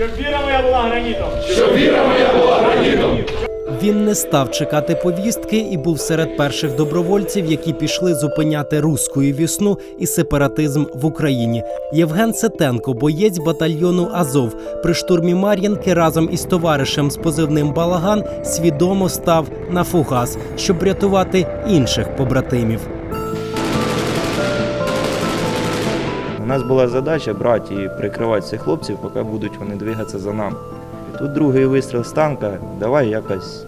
Щоб віра моя була гранітом. Він не став чекати повістки і був серед перших добровольців, які пішли зупиняти руську вісну і сепаратизм в Україні. Євген Сетенко, боєць батальйону Азов, при штурмі Мар'їнки разом із товаришем з позивним Балаган свідомо став на фугас, щоб врятувати інших побратимів. Нас була задача брати і прикривати цих хлопців, поки будуть вони двигатися за нами. Тут другий вистріл з танка, давай якось.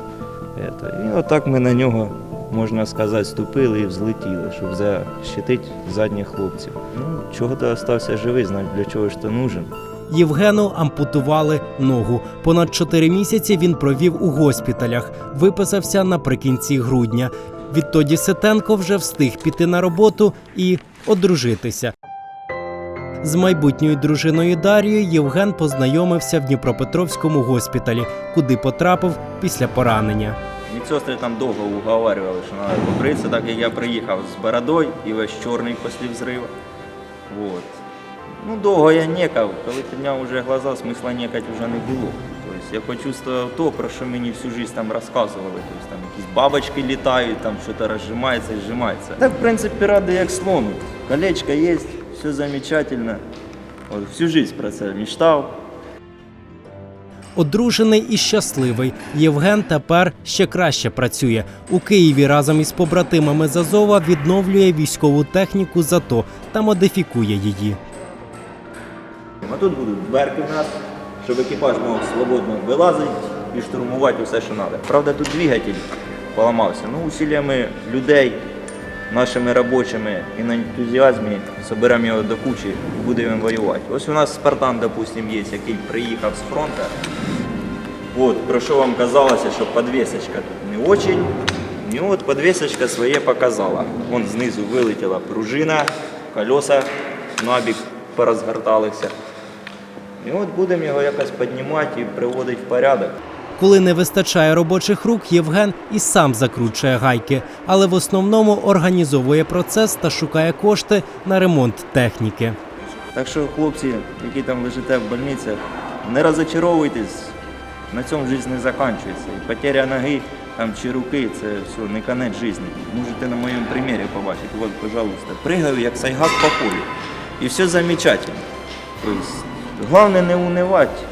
Это. І отак ми на нього, можна сказати, ступили і взлетіли, щоб защитити задніх хлопців. Ну, чого ти остався живий, значить для чого ж ти нужен. Євгену ампутували ногу. Понад чотири місяці він провів у госпіталях. Виписався наприкінці грудня. Відтоді Сетенко вже встиг піти на роботу і одружитися. З майбутньою дружиною Дарією Євген познайомився в Дніпропетровському госпіталі, куди потрапив після поранення. Медсестри там довго уговарювали, що треба побритися, так як я приїхав з бородою і весь чорний після взриву. Вот. Ну, довго я некав, коли підняв уже глаза, смисла некати вже не було. Тобто я почувствував то, про що мені всю життя там розказували. Тобто там якісь бабочки літають, там щось розжимається і зжимається. Так, в принципі, радий як слон. Колечко є, все замечательно. От, всю життя про це мечтав. Одружений і щасливий. Євген тепер ще краще працює. У Києві разом із побратимами з Азова відновлює військову техніку ЗАТО та модифікує її. А тут будуть дверки в нас, щоб екіпаж мог свободно вилазити і штурмувати все, що треба. Правда, тут двигатель поламався. Ну, усиллями людей, нашими робочими і на ентузіазмі зберемо його до кучі і будемо воювати. Ось у нас Спартан, допустим, є, який приїхав з фронту. От, про що вам казалося, що підвісочка тут не очень. І от підвісочка своє показала. Вон знизу вилетіла пружина, колеса набік порозгорталися. І от будемо його якось піднімати і приводити в порядок. Коли не вистачає робочих рук, Євген і сам закручує гайки, але в основному організовує процес та шукає кошти на ремонт техніки. Так що, хлопці, які там лежите в больницях, не розочаровуйтесь, на цьому життя не закінчується. І потеря ноги там, чи руки це все не конець життя. Можете на моєму примірі побачити. От, пожалуйста, пригаю, як сайгак по полю. І все замечательно. Тобто, головне не унивати,